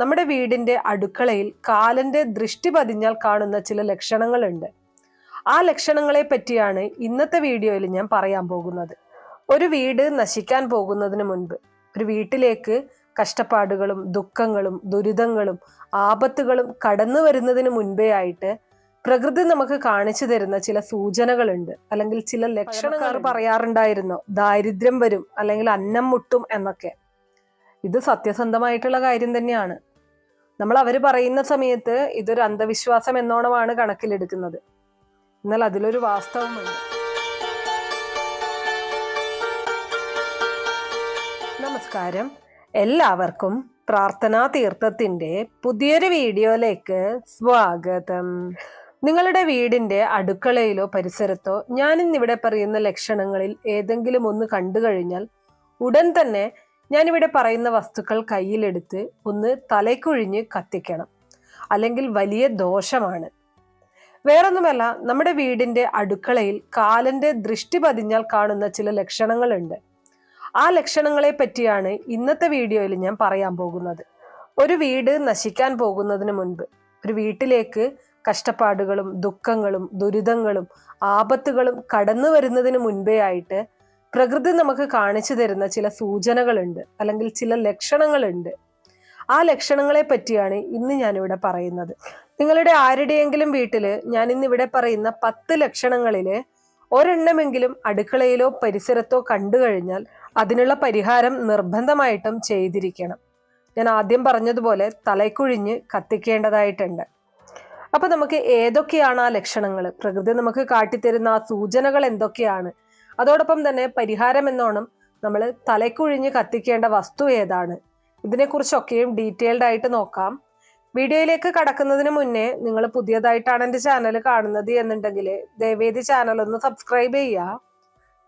നമ്മുടെ വീടിന്റെ അടുക്കളയിൽ കാലന്റെ ദൃഷ്ടി പതിഞ്ഞാൽ കാണുന്ന ചില ലക്ഷണങ്ങളുണ്ട്. ആ ലക്ഷണങ്ങളെ പറ്റിയാണ് ഇന്നത്തെ വീഡിയോയിൽ ഞാൻ പറയാൻ പോകുന്നത്. ഒരു വീട് നശിക്കാൻ പോകുന്നതിന് മുൻപ് ഒരു വീട്ടിലേക്ക് കഷ്ടപ്പാടുകളും ദുഃഖങ്ങളും ദുരിതങ്ങളും ആപത്തുകളും കടന്നു വരുന്നതിന് മുൻപേ ആയിട്ട് പ്രകൃതി നമുക്ക് കാണിച്ചു തരുന്ന ചില സൂചനകളുണ്ട്. അല്ലെങ്കിൽ ചില ലക്ഷണങ്ങൾ പറയാറുണ്ടായിരുന്നു. ദാരിദ്ര്യം വരും അല്ലെങ്കിൽ അന്നം മുട്ടും എന്നൊക്കെ. ഇത് സത്യസന്ധമായിട്ടുള്ള കാര്യം തന്നെയാണ്. നമ്മൾ അവർ പറയുന്ന സമയത്ത് ഇതൊരു അന്ധവിശ്വാസം എന്നോണമാണ് കണക്കിലെടുക്കുന്നത്. എന്നാൽ അതിലൊരു വാസ്തവമുണ്ട്. നമസ്കാരം. എല്ലാവർക്കും പ്രാർത്ഥനാ തീർത്ഥത്തിന്റെ പുതിയൊരു വീഡിയോയിലേക്ക് സ്വാഗതം. നിങ്ങളുടെ വീടിന്റെ അടുക്കളയിലോ പരിസരത്തോ ഞാനിന്നിവിടെ പറയുന്ന ലക്ഷണങ്ങളിൽ ഏതെങ്കിലും ഒന്ന് കണ്ടു കഴിഞ്ഞാൽ ഉടൻ തന്നെ ഞാനിവിടെ പറയുന്ന വസ്തുക്കൾ കയ്യിലെടുത്ത് ഒന്ന് തലയ്ക്കൊഴിഞ്ഞ് കത്തിക്കണം. അല്ലെങ്കിൽ വലിയ ദോഷമാണ്. വേറൊന്നുമല്ല നമ്മുടെ വീടിന്റെ അടുക്കളയിൽ കാലന്റെ ദൃഷ്ടി പതിഞ്ഞാൽ കാണുന്ന ചില ലക്ഷണങ്ങളുണ്ട്. ആ ലക്ഷണങ്ങളെ പറ്റിയാണ് ഇന്നത്തെ വീഡിയോയിൽ ഞാൻ പറയാൻ പോകുന്നത്. ഒരു വീട് നശിക്കാൻ പോകുന്നതിന് മുൻപ് ഒരു വീട്ടിലേക്ക് കഷ്ടപ്പാടുകളും ദുഃഖങ്ങളും ദുരിതങ്ങളും ആപത്തുകളും കടന്നു വരുന്നതിന് മുൻപേ ആയിട്ട് പ്രകൃതി നമുക്ക് കാണിച്ചു തരുന്ന ചില സൂചനകളുണ്ട് അല്ലെങ്കിൽ ചില ലക്ഷണങ്ങളുണ്ട്. ആ ലക്ഷണങ്ങളെ പറ്റിയാണ് ഇന്ന് ഞാനിവിടെ പറയുന്നത്. നിങ്ങളുടെ ആരുടെയെങ്കിലും വീട്ടിൽ ഞാൻ ഇന്ന് ഇവിടെ പറയുന്ന പത്ത് ലക്ഷണങ്ങളിൽ ഒരെണ്ണമെങ്കിലും അടുക്കളയിലോ പരിസരത്തോ കണ്ടു കഴിഞ്ഞാൽ അതിനുള്ള പരിഹാരം നിർബന്ധമായിട്ടും ചെയ്തിരിക്കണം. ഞാൻ ആദ്യം പറഞ്ഞതുപോലെ തലയ്ക്കുഴിഞ്ഞ് കത്തിക്കേണ്ടതായിട്ടുണ്ട്. അപ്പൊ നമുക്ക് ഏതൊക്കെയാണ് ആ ലക്ഷണങ്ങൾ പ്രകൃതി നമുക്ക് കാട്ടിത്തരുന്ന ആ സൂചനകൾ എന്തൊക്കെയാണ്? അതോടൊപ്പം തന്നെ പരിഹാരം എന്നോണം നമ്മൾ തലയ്ക്കുഴിഞ്ഞ് കത്തിക്കേണ്ട വസ്തു ഏതാണ്? ഇതിനെക്കുറിച്ചൊക്കെയും ഡീറ്റെയിൽഡ് ആയിട്ട് നോക്കാം. വീഡിയോയിലേക്ക് കടക്കുന്നതിന് മുന്നേ നിങ്ങൾ പുതിയതായിട്ടാണ് എന്റെ ചാനൽ കാണുന്നത് എന്നുണ്ടെങ്കിൽ ദയവേദി ചാനൽ ഒന്ന് സബ്സ്ക്രൈബ് ചെയ്യുക.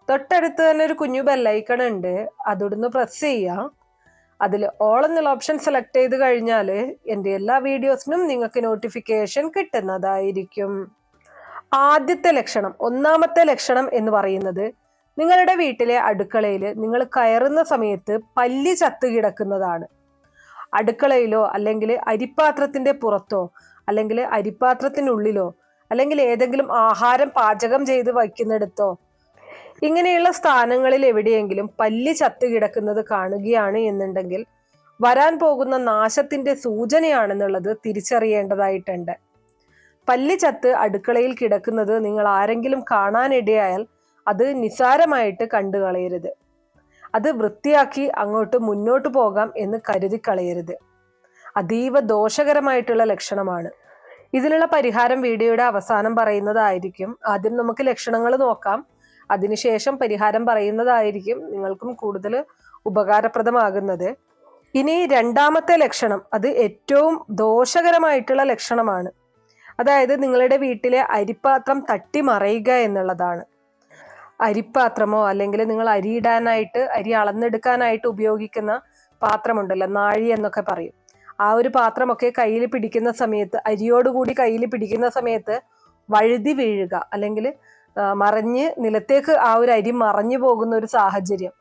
തൊട്ടടുത്ത് തന്നെ ഒരു കുഞ്ഞു ബെല്ലൈക്കൺ ഉണ്ട്. അതൊന്ന് പ്രസ് ചെയ്യാം അതിൽ ഓൾ എന്നുള്ള ഓപ്ഷൻ സെലക്ട് ചെയ്ത് കഴിഞ്ഞാൽ എന്റെ എല്ലാ വീഡിയോസിനും നിങ്ങൾക്ക് നോട്ടിഫിക്കേഷൻ കിട്ടുന്നതായിരിക്കും. ആദ്യത്തെ ലക്ഷണം ഒന്നാമത്തെ ലക്ഷണം എന്ന് പറയുന്നത് നിങ്ങളുടെ വീട്ടിലെ അടുക്കളയിൽ നിങ്ങൾ കയറുന്ന സമയത്ത് പല്ലി ചത്തു കിടക്കുന്നതാണ്. അടുക്കളയിലോ അല്ലെങ്കിൽ അരിപ്പാത്രത്തിന്റെ പുറത്തോ അല്ലെങ്കിൽ അരിപ്പാത്രത്തിനുള്ളിലോ അല്ലെങ്കിൽ ഏതെങ്കിലും ആഹാരം പാചകം ചെയ്ത് വയ്ക്കുന്നിടത്തോ ഇങ്ങനെയുള്ള സ്ഥാനങ്ങളിൽ എവിടെയെങ്കിലും പല്ലി ചത്തു കിടക്കുന്നത് കാണുകയാണ് എന്നുണ്ടെങ്കിൽ വരാൻ പോകുന്ന നാശത്തിന്റെ സൂചനയാണെന്നുള്ളത് തിരിച്ചറിയേണ്ടതായിട്ടുണ്ട്. പല്ലി ചത്ത് അടുക്കളയിൽ കിടക്കുന്നത് നിങ്ങൾ ആരെങ്കിലും കാണാനിടയായാൽ അത് നിസാരമായിട്ട് കണ്ടു കളയരുത് അത് വൃത്തിയാക്കി അങ്ങോട്ട് മുന്നോട്ട് പോകാം എന്ന് കരുതി കളയരുത് അതീവ ദോഷകരമായിട്ടുള്ള ലക്ഷണമാണ്. ഇതിനുള്ള പരിഹാരം വീഡിയോയുടെ അവസാനം പറയുന്നതായിരിക്കും. ആദ്യം നമുക്ക് ലക്ഷണങ്ങൾ നോക്കാം. അതിനുശേഷം പരിഹാരം പറയുന്നതായിരിക്കും നിങ്ങൾക്കും കൂടുതൽ ഉപകാരപ്രദമാകുന്നത്. ഇനി രണ്ടാമത്തെ ലക്ഷണം അത് ഏറ്റവും ദോഷകരമായിട്ടുള്ള ലക്ഷണമാണ്. അതായത് നിങ്ങളുടെ വീട്ടിലെ അരിപ്പാത്രം തട്ടിമറയുക എന്നുള്ളതാണ്. അരിപ്പാത്രമോ അല്ലെങ്കിൽ നിങ്ങൾ അരി ഇടാനായിട്ട് അരി അളന്നെടുക്കാനായിട്ട് ഉപയോഗിക്കുന്ന പാത്രമുണ്ടല്ലോ നാഴി എന്നൊക്കെ പറയും. ആ ഒരു പാത്രമൊക്കെ കയ്യിൽ പിടിക്കുന്ന സമയത്ത് അരിയോടുകൂടി കയ്യിൽ പിടിക്കുന്ന സമയത്ത് വഴുതി വീഴുക അല്ലെങ്കിൽ മറിഞ്ഞ് നിലത്തേക്ക് ആ ഒരു അരി മറഞ്ഞു പോകുന്ന ഒരു സാഹചര്യം.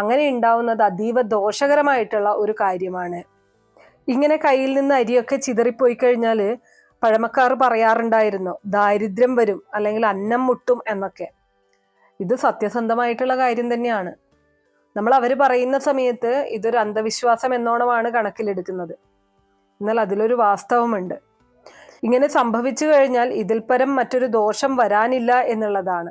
അങ്ങനെ ഉണ്ടാവുന്നത് അതീവ ദോഷകരമായിട്ടുള്ള ഒരു കാര്യമാണ്. ഇങ്ങനെ കയ്യിൽ നിന്ന് അരിയൊക്കെ ചിതറിപ്പോയി കഴിഞ്ഞാൽ പഴമക്കാർ പറയാറുണ്ടായിരുന്നു ദാരിദ്ര്യം വരും അല്ലെങ്കിൽ അന്നം മുട്ടും എന്നൊക്കെ. ഇത് സത്യസന്ധമായിട്ടുള്ള കാര്യം തന്നെയാണ്. നമ്മൾ അവർ പറയുന്ന സമയത്ത് ഇതൊരു അന്ധവിശ്വാസം എന്നോണമാണ് കണക്കിലെടുക്കുന്നത്. എന്നാൽ അതിലൊരു വാസ്തവമുണ്ട്. ഇങ്ങനെ സംഭവിച്ചു കഴിഞ്ഞാൽ ഇതിൽ പരം മറ്റൊരു ദോഷം വരാനില്ല എന്നുള്ളതാണ്.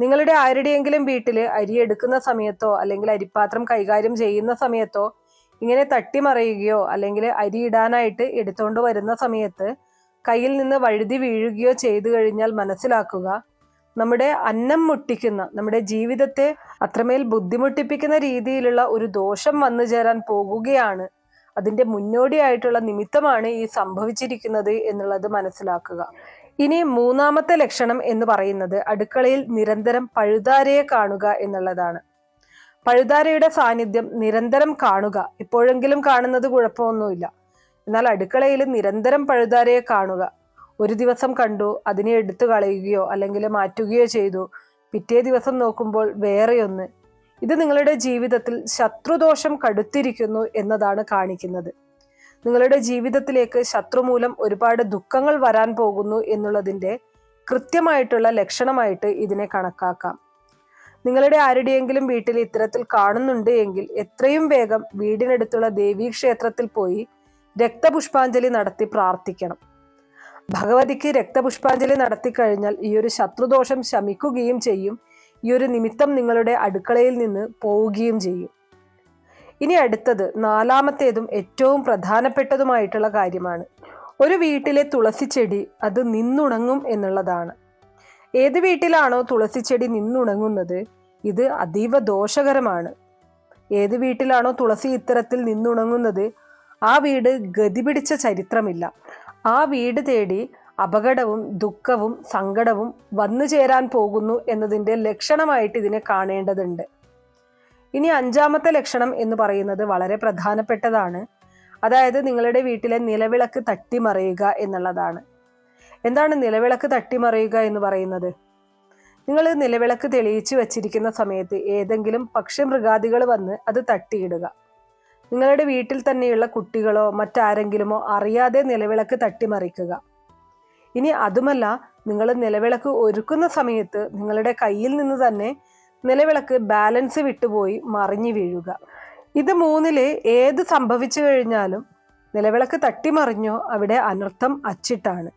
നിങ്ങളുടെ ആരുടെയെങ്കിലും വീട്ടിൽ അരി എടുക്കുന്ന സമയത്തോ അല്ലെങ്കിൽ അരിപ്പാത്രം കൈകാര്യം ചെയ്യുന്ന സമയത്തോ ഇങ്ങനെ തട്ടിമറിയുകയോ അല്ലെങ്കിൽ അരി ഇടാനായിട്ട് എടുത്തുകൊണ്ട് വരുന്ന സമയത്ത് കയ്യിൽ നിന്ന് വഴുതി വീഴുകയോ ചെയ്തു കഴിഞ്ഞാൽ മനസ്സിലാക്കുക. നമ്മുടെ അന്നം മുട്ടിക്കുന്ന നമ്മുടെ ജീവിതത്തെ അത്രമേൽ ബുദ്ധിമുട്ടിപ്പിക്കുന്ന രീതിയിലുള്ള ഒരു ദോഷം വന്നു ചേരാൻ പോകുകയാണ്. അതിന്റെ മുന്നോടിയായിട്ടുള്ള നിമിത്തമാണ് ഈ സംഭവിച്ചിരിക്കുന്നത് എന്നുള്ളത് മനസ്സിലാക്കുക. ഇനി മൂന്നാമത്തെ ലക്ഷണം എന്ന് പറയുന്നത് അടുക്കളയിൽ നിരന്തരം പഴുതാരയെ കാണുക എന്നുള്ളതാണ്. പഴുതാരയുടെ സാന്നിധ്യം നിരന്തരം കാണുക. ഇപ്പോഴെങ്കിലും കാണുന്നത് കുഴപ്പമൊന്നുമില്ല. എന്നാൽ അടുക്കളയിൽ നിരന്തരം പഴുതാരയെ കാണുക. ഒരു ദിവസം കണ്ടു അതിനെ എടുത്തു കളയുകയോ അല്ലെങ്കിൽ മാറ്റുകയോ ചെയ്തു. പിറ്റേ ദിവസം നോക്കുമ്പോൾ വേറെയൊന്ന്. ഇത് നിങ്ങളുടെ ജീവിതത്തിൽ ശത്രുദോഷം കടുത്തിരിക്കുന്നു എന്നതാണ് കാണിക്കുന്നത്. നിങ്ങളുടെ ജീവിതത്തിലേക്ക് ശത്രു മൂലം ഒരുപാട് ദുഃഖങ്ങൾ വരാൻ പോകുന്നു എന്നുള്ളതിന്റെ കൃത്യമായിട്ടുള്ള ലക്ഷണമായിട്ട് ഇതിനെ കണക്കാക്കാം. നിങ്ങളുടെ ആരുടെയെങ്കിലും വീട്ടിൽ ഇത്തരത്തിൽ കാണുന്നുണ്ട് എങ്കിൽ എത്രയും വേഗം വീടിനടുത്തുള്ള ദേവീക്ഷേത്രത്തിൽ പോയി രക്തപുഷ്പാഞ്ജലി നടത്തി പ്രാർത്ഥിക്കണം. ഭഗവതിക്ക് രക്തപുഷ്പാഞ്ജലി നടത്തി കഴിഞ്ഞാൽ ഈ ഒരു ശത്രുദോഷം ശമിക്കുകയും ചെയ്യും. ഈ ഒരു നിമിത്തം നിങ്ങളുടെ അടുക്കളയിൽ നിന്ന് പോവുകയും ചെയ്യും. ഇനി അടുത്തത് നാലാമത്തേതും ഏറ്റവും പ്രധാനപ്പെട്ടതുമായിട്ടുള്ള കാര്യമാണ്. ഒരു വീട്ടിലെ തുളസി ചെടി അത് നിന്നുണങ്ങും എന്നുള്ളതാണ്. ഏത് വീട്ടിലാണോ തുളസി ചെടി നിന്നുണങ്ങുന്നത് ഇത് അതീവ ദോഷകരമാണ്. ഏത് വീട്ടിലാണോ തുളസി ഇത്തരത്തിൽ നിന്നുണങ്ങുന്നത് ആ വീട് ഗതി പിടിച്ച ചരിത്രമില്ല. ആ വീട് തേടി അപകടവും ദുഃഖവും സങ്കടവും വന്നു ചേരാൻ പോകുന്നു എന്നതിന്റെ ലക്ഷണമായിട്ട് ഇതിനെ കാണേണ്ടതുണ്ട്. ഇനി അഞ്ചാമത്തെ ലക്ഷണം എന്ന് പറയുന്നത് വളരെ പ്രധാനപ്പെട്ടതാണ്. അതായത് നിങ്ങളുടെ വീട്ടിലെ നിലവിളക്ക് തട്ടിമറിയുക എന്നുള്ളതാണ്. എന്താണ് നിലവിളക്ക് തട്ടിമറിയുക എന്ന് പറയുന്നത്? നിങ്ങൾ നിലവിളക്ക് തെളിയിച്ചു വച്ചിരിക്കുന്ന സമയത്ത് ഏതെങ്കിലും പക്ഷി മൃഗാദികൾ വന്ന് അത് തട്ടിയിടുക. നിങ്ങളുടെ വീട്ടിൽ തന്നെയുള്ള കുട്ടികളോ മറ്റാരെങ്കിലുമോ അറിയാതെ നിലവിളക്ക് തട്ടിമറിക്കുക. ഇനി അതുമല്ല നിങ്ങൾ നിലവിളക്ക് ഒരുക്കുന്ന സമയത്ത് നിങ്ങളുടെ കയ്യിൽ നിന്ന് തന്നെ നിലവിളക്ക് ബാലൻസ് വിട്ടുപോയി മറിഞ്ഞു വീഴുക. ഇത് മൂന്നിൽ ഏത് സംഭവിച്ചു കഴിഞ്ഞാലും നിലവിളക്ക് തട്ടിമറിഞ്ഞോ അവിടെ അനർത്ഥം അച്ചിട്ടാണ്.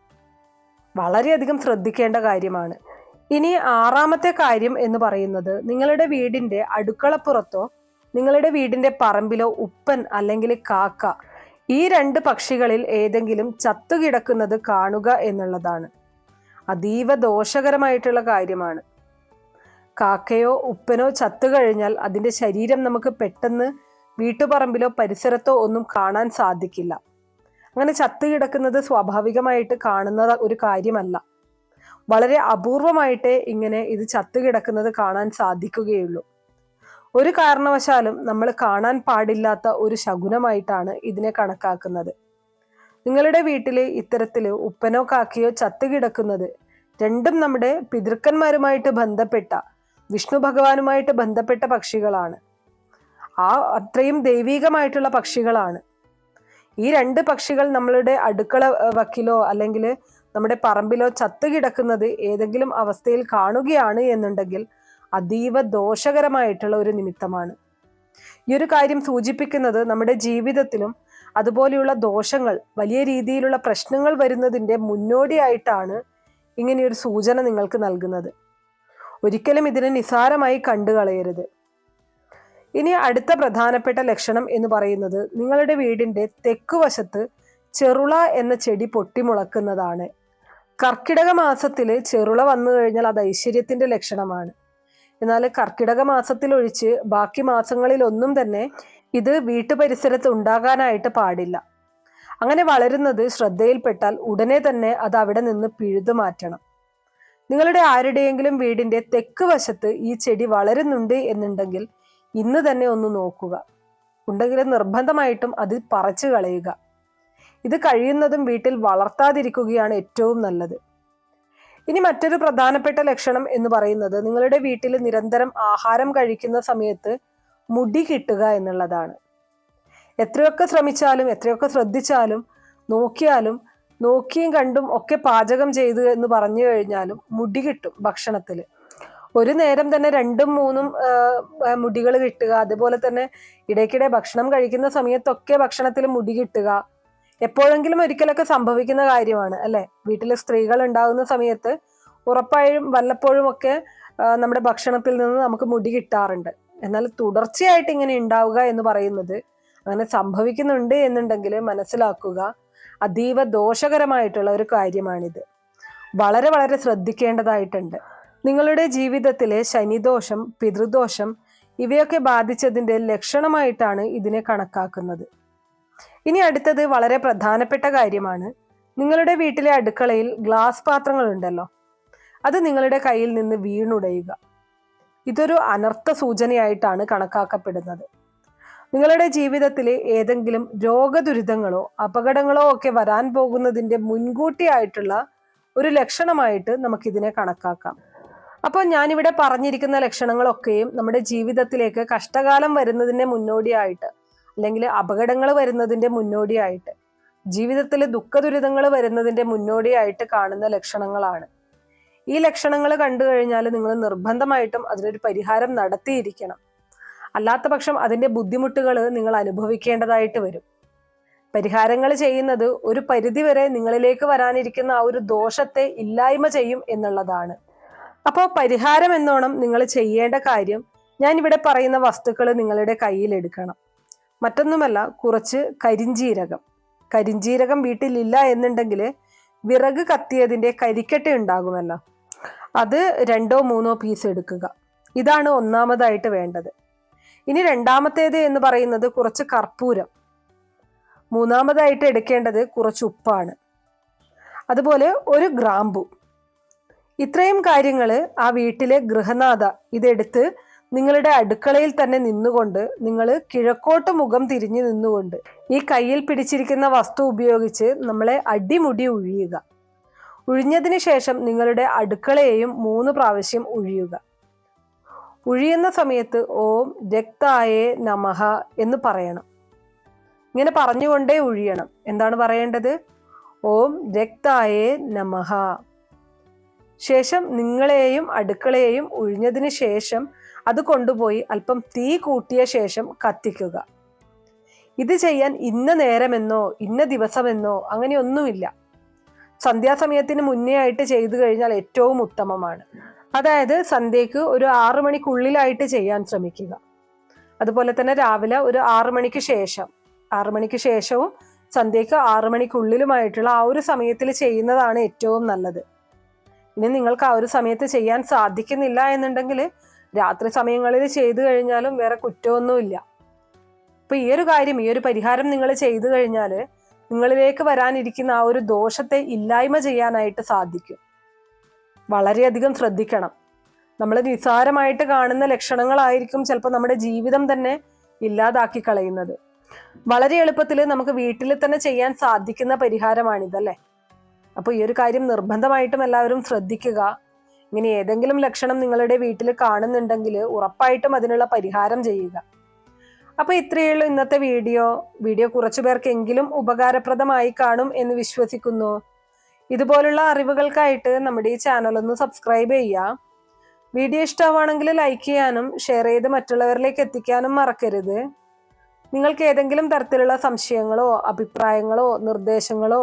വളരെയധികം ശ്രദ്ധിക്കേണ്ട കാര്യമാണ്. ഇനി ആറാമത്തെ കാര്യം എന്ന് പറയുന്നത് നിങ്ങളുടെ വീടിന്റെ അടുക്കളപ്പുറത്തോ നിങ്ങളുടെ വീടിന്റെ പറമ്പിലോ ഉപ്പൻ അല്ലെങ്കിൽ കാക്ക ഈ രണ്ട് പക്ഷികളിൽ ഏതെങ്കിലും ചത്തുകിടക്കുന്നത് കാണുക എന്നുള്ളതാണ്. അതീവ ദോഷകരമായിട്ടുള്ള കാര്യമാണ്. കാക്കയോ ഉപ്പനോ ചത്തു കഴിഞ്ഞാൽ അതിന്റെ ശരീരം നമുക്ക് പെട്ടെന്ന് വീട്ടുപറമ്പിലോ പരിസരത്തോ ഒന്നും കാണാൻ സാധിക്കില്ല. അങ്ങനെ ചത്തു കിടക്കുന്നത് സ്വാഭാവികമായിട്ട് കാണുന്ന ഒരു കാര്യമല്ല. വളരെ അപൂർവമായിട്ടേ ഇങ്ങനെ ഇത് ചത്തു കിടക്കുന്നത് കാണാൻ സാധിക്കുകയുള്ളൂ. ഒരു കാരണവശാലും നമ്മൾ കാണാൻ പാടില്ലാത്ത ഒരു ശകുനമായിട്ടാണ് ഇതിനെ കണക്കാക്കുന്നത്. നിങ്ങളുടെ വീട്ടിൽ ഇത്തരത്തിൽ ഉപ്പനോ കാക്കയോ ചത്തു കിടക്കുന്നത് രണ്ടും നമ്മുടെ പിതൃക്കന്മാരുമായിട്ട് ബന്ധപ്പെട്ട വിഷ്ണു ഭഗവാനുമായിട്ട് ബന്ധപ്പെട്ട പക്ഷികളാണ്. ആ അത്രയും ദൈവീകമായിട്ടുള്ള പക്ഷികളാണ്. ഈ രണ്ട് പക്ഷികൾ നമ്മളുടെ അടുക്കള വക്കിലോ അല്ലെങ്കിൽ നമ്മുടെ പറമ്പിലോ ചത്തു കിടക്കുന്നത് ഏതെങ്കിലും അവസ്ഥയിൽ കാണുകയാണ് എന്നുണ്ടെങ്കിൽ അതീവ ദോഷകരമായിട്ടുള്ള ഒരു നിമിത്തമാണ്. ഈ ഒരു കാര്യം സൂചിപ്പിക്കുന്നത് നമ്മുടെ ജീവിതത്തിലും അതുപോലെയുള്ള ദോഷങ്ങൾ വലിയ രീതിയിലുള്ള പ്രശ്നങ്ങൾ വരുന്നതിന്റെ മുന്നോടിയായിട്ടാണ് ഇങ്ങനെയൊരു സൂചന നിങ്ങൾക്ക് നൽകുന്നത്. ഒരിക്കലും ഇതിനെ നിസാരമായി കണ്ടു കളയരുത് ഇനി അടുത്ത പ്രധാനപ്പെട്ട ലക്ഷണം എന്ന് പറയുന്നത് നിങ്ങളുടെ വീടിന്റെ തെക്കുവശത്ത് ചെറുള എന്ന ചെടി പൊട്ടിമുളക്കുന്നതാണ്. കർക്കിടക മാസത്തിൽ ചെറുള വന്നു കഴിഞ്ഞാൽ അത് ഐശ്വര്യത്തിന്റെ ലക്ഷണമാണ്. എന്നാൽ കർക്കിടക മാസത്തിൽ ഒഴിച്ച് ബാക്കി മാസങ്ങളിലൊന്നും തന്നെ ഇത് വീട്ടു പരിസരത്ത് ഉണ്ടാകാനായിട്ട് പാടില്ല. അങ്ങനെ വളരുന്നത് ശ്രദ്ധയിൽപ്പെട്ടാൽ ഉടനെ തന്നെ അത് അവിടെ നിന്ന് പിഴുതു മാറ്റണം. നിങ്ങളുടെ ആരുടെയെങ്കിലും വീടിന്റെ തെക്ക് വശത്ത് ഈ ചെടി വളരുന്നുണ്ട് എന്നുണ്ടെങ്കിൽ ഇന്ന് തന്നെ ഒന്ന് നോക്കുക. ഉണ്ടെങ്കിൽ നിർബന്ധമായിട്ടും അത് പറിച്ചു കളയുക. ഇത് കഴിയുന്നതും വീട്ടിൽ വളർത്താതിരിക്കുകയാണ് ഏറ്റവും നല്ലത്. ഇനി മറ്റൊരു പ്രധാനപ്പെട്ട ലക്ഷണം എന്ന് പറയുന്നത് നിങ്ങളുടെ വീട്ടിൽ നിരന്തരം ആഹാരം കഴിക്കുന്ന സമയത്ത് മുടി കിട്ടുക എന്നുള്ളതാണ്. എത്രയൊക്കെ ശ്രമിച്ചാലും എത്രയൊക്കെ ശ്രദ്ധിച്ചാലും നോക്കിയാലും നോക്കിയും കണ്ടും ഒക്കെ പാചകം ചെയ്തു എന്ന് പറഞ്ഞു കഴിഞ്ഞാലും മുടി കിട്ടും ഭക്ഷണത്തിൽ. ഒരു നേരം തന്നെ രണ്ടും മൂന്നും മുടികൾ കിട്ടുക അതുപോലെ തന്നെ ഇടയ്ക്കിടെ ഭക്ഷണം കഴിക്കുന്ന സമയത്തൊക്കെ ഭക്ഷണത്തിൽ മുടി കിട്ടുക എപ്പോഴെങ്കിലും ഒരിക്കലൊക്കെ സംഭവിക്കുന്ന കാര്യമാണ് അല്ലെ? വീട്ടിൽ സ്ത്രീകൾ ഉണ്ടാകുന്ന സമയത്ത് ഉറപ്പായും വല്ലപ്പോഴും ഒക്കെ നമ്മുടെ ഭക്ഷണത്തിൽ നിന്ന് നമുക്ക് മുടി കിട്ടാറുണ്ട്. എന്നാൽ തുടർച്ചയായിട്ട് ഇങ്ങനെ ഉണ്ടാവുക എന്ന് പറയുന്നത് അങ്ങനെ സംഭവിക്കുന്നുണ്ട് എന്നുണ്ടെങ്കിൽ മനസ്സിലാക്കുക അതീവ ദോഷകരമായിട്ടുള്ള ഒരു കാര്യമാണിത്. വളരെ വളരെ ശ്രദ്ധിക്കേണ്ടതായിട്ടുണ്ട്. നിങ്ങളുടെ ജീവിതത്തിലെ ശനിദോഷം പിതൃദോഷം ഇവയൊക്കെ ബാധിച്ചതിന്റെ ലക്ഷണമായിട്ടാണ് ഇതിനെ കണക്കാക്കുന്നത്. ഇനി അടുത്തത് വളരെ പ്രധാനപ്പെട്ട കാര്യമാണ്. നിങ്ങളുടെ വീട്ടിലെ അടുക്കളയിൽ ഗ്ലാസ് പാത്രങ്ങൾ ഉണ്ടല്ലോ അത് നിങ്ങളുടെ കയ്യിൽ നിന്ന് വീണുടയുക. ഇതൊരു അനർത്ഥ സൂചനയായിട്ടാണ് കണക്കാക്കപ്പെടുന്നത്. നിങ്ങളുടെ ജീവിതത്തിലെ ഏതെങ്കിലും രോഗദുരിതങ്ങളോ അപകടങ്ങളോ ഒക്കെ വരാൻ പോകുന്നതിന്റെ മുൻകൂട്ടിയായിട്ടുള്ള ഒരു ലക്ഷണമായിട്ട് നമുക്കിതിനെ കണക്കാക്കാം. അപ്പോൾ ഞാനിവിടെ പറഞ്ഞിരിക്കുന്ന ലക്ഷണങ്ങളൊക്കെയും നമ്മുടെ ജീവിതത്തിലേക്ക് കഷ്ടകാലം വരുന്നതിന്റെ മുന്നോടിയായിട്ട് അല്ലെങ്കിൽ അപകടങ്ങൾ വരുന്നതിന്റെ മുന്നോടിയായിട്ട് ജീവിതത്തിൽ ദുഃഖദുരിതങ്ങൾ വരുന്നതിന്റെ മുന്നോടിയായിട്ട് കാണുന്ന ലക്ഷണങ്ങളാണ്. ഈ ലക്ഷണങ്ങൾ കണ്ടു കഴിഞ്ഞാൽ നിങ്ങൾ നിർബന്ധമായിട്ടും അതിനൊരു പരിഹാരം നടത്തിയിരിക്കണം. അല്ലാത്ത പക്ഷം അതിന്റെ ബുദ്ധിമുട്ടുകൾ നിങ്ങൾ അനുഭവിക്കേണ്ടതായിട്ട് വരും. പരിഹാരങ്ങൾ ചെയ്യുന്നത് ഒരു പരിധിവരെ നിങ്ങളിലേക്ക് വരാനിരിക്കുന്ന ആ ഒരു ദോഷത്തെ ഇല്ലായ്മ ചെയ്യും എന്നുള്ളതാണ്. അപ്പോൾ പരിഹാരം എന്നോണം നിങ്ങൾ ചെയ്യേണ്ട കാര്യം ഞാൻ ഇവിടെ പറയുന്ന വസ്തുക്കൾ നിങ്ങളുടെ കയ്യിൽ എടുക്കണം മറ്റൊന്നുമല്ല കുറച്ച് കരിഞ്ചീരകം. കരിഞ്ചീരകം വീട്ടിലില്ല എന്നുണ്ടെങ്കിൽ വിറക് കത്തിയതിന്റെ കരിക്കട്ട ഉണ്ടാകുമല്ലോ. അത് രണ്ടോ മൂന്നോ പീസ് എടുക്കുക. ഇതാണ് ഒന്നാമതായിട്ട് വേണ്ടത്. ഇനി രണ്ടാമത്തേത് എന്ന് പറയുന്നത് കുറച്ച് കർപ്പൂരം. മൂന്നാമതായിട്ട് എടുക്കേണ്ടത് കുറച്ച് ഉപ്പാണ്. അതുപോലെ ഒരു ഗ്രാമ്പു. ഇത്രയും കാര്യങ്ങൾ ആ വീട്ടിലെ ഗൃഹനാഥ ഇതെടുത്ത് നിങ്ങളുടെ അടുക്കളയിൽ തന്നെ നിന്നുകൊണ്ട് നിങ്ങൾ കിഴക്കോട്ട് മുഖം തിരിഞ്ഞു നിന്നുകൊണ്ട് ഈ കയ്യിൽ പിടിച്ചിരിക്കുന്ന വസ്തു ഉപയോഗിച്ച് നമ്മളെ അടിമുടി ഉഴിയുക. ഉഴിഞ്ഞതിന് ശേഷം നിങ്ങളുടെ അടുക്കളയെയും മൂന്ന് പ്രാവശ്യം ഉഴിയുക. ഉഴിയുന്ന സമയത്ത് ഓം രക്തായേ നമഹ എന്ന് പറയണം. ഇങ്ങനെ പറഞ്ഞുകൊണ്ടേ ഉഴിയണം. എന്താണ് പറയേണ്ടത്? ഓം രക്തായേ നമഹ ശേഷം നിങ്ങളെയും അടുക്കളയെയും ഉഴിഞ്ഞതിന് ശേഷം അത് കൊണ്ടുപോയി അല്പം തീ കൂട്ടിയ ശേഷം കത്തിക്കുക. ഇത് ചെയ്യാൻ ഇന്ന നേരമെന്നോ ഇന്ന ദിവസമെന്നോ അങ്ങനെയൊന്നുമില്ല. സന്ധ്യാസമയത്തിന് മുന്നേ ആയിട്ട് ചെയ്തു കഴിഞ്ഞാൽ ഏറ്റവും ഉത്തമമാണ്. അതായത് സന്ധ്യയ്ക്ക് ഒരു ആറു മണിക്കുള്ളിലായിട്ട് ചെയ്യാൻ ശ്രമിക്കുക. അതുപോലെ തന്നെ രാവിലെ ഒരു ആറു മണിക്ക് ശേഷം ആറു മണിക്ക് ശേഷവും സന്ധ്യയ്ക്ക് ആറു മണിക്കുള്ളിലുമായിട്ടുള്ള ആ ഒരു സമയത്തിൽ ചെയ്യുന്നതാണ് ഏറ്റവും നല്ലത്. ഇനി നിങ്ങൾക്ക് ആ ഒരു സമയത്ത് ചെയ്യാൻ സാധിക്കുന്നില്ല എന്നുണ്ടെങ്കിൽ രാത്രി സമയങ്ങളിൽ ചെയ്തു കഴിഞ്ഞാലും വേറെ കുറ്റമൊന്നുമില്ല. അപ്പൊ ഈ ഒരു കാര്യം ഈ ഒരു പരിഹാരം നിങ്ങൾ ചെയ്തു കഴിഞ്ഞാൽ നിങ്ങളിലേക്ക് വരാനിരിക്കുന്ന ആ ഒരു ദോഷത്തെ ഇല്ലായ്മ ചെയ്യാനായിട്ട് സാധിക്കും. വളരെയധികം ശ്രദ്ധിക്കണം. നമ്മൾ നിസ്സാരമായിട്ട് കാണുന്ന ലക്ഷണങ്ങളായിരിക്കും ചിലപ്പോൾ നമ്മുടെ ജീവിതം തന്നെ ഇല്ലാതാക്കി കളയുന്നത്. വളരെ എളുപ്പത്തിൽ നമുക്ക് വീട്ടിൽ തന്നെ ചെയ്യാൻ സാധിക്കുന്ന പരിഹാരമാണിതല്ലേ? അപ്പോൾ ഈ ഒരു കാര്യം നിർബന്ധമായിട്ടും എല്ലാവരും ശ്രദ്ധിക്കുക. ഇങ്ങനെ ഏതെങ്കിലും ലക്ഷണം നിങ്ങളുടെ വീട്ടിൽ കാണുന്നുണ്ടെങ്കിൽ ഉറപ്പായിട്ടും അതിനുള്ള പരിഹാരം ചെയ്യുക. അപ്പോൾ ഇത്രയേ ഉള്ളൂ ഇന്നത്തെ വീഡിയോ. വീഡിയോ കുറച്ചു പേർക്കെങ്കിലും ഉപകാരപ്രദമായി കാണും എന്ന് വിശ്വസിക്കുന്നു. ഇതുപോലുള്ള അറിവുകൾക്കായിട്ട് നമ്മുടെ ഈ ചാനൽ ഒന്ന് സബ്സ്ക്രൈബ് ചെയ്യുക. വീഡിയോ ഇഷ്ടമാണെങ്കിൽ ലൈക്ക് ചെയ്യാനും ഷെയർ ചെയ്ത് മറ്റുള്ളവരിലേക്ക് എത്തിക്കാനും മറക്കരുത്. നിങ്ങൾക്ക് ഏതെങ്കിലും തരത്തിലുള്ള സംശയങ്ങളോ അഭിപ്രായങ്ങളോ നിർദ്ദേശങ്ങളോ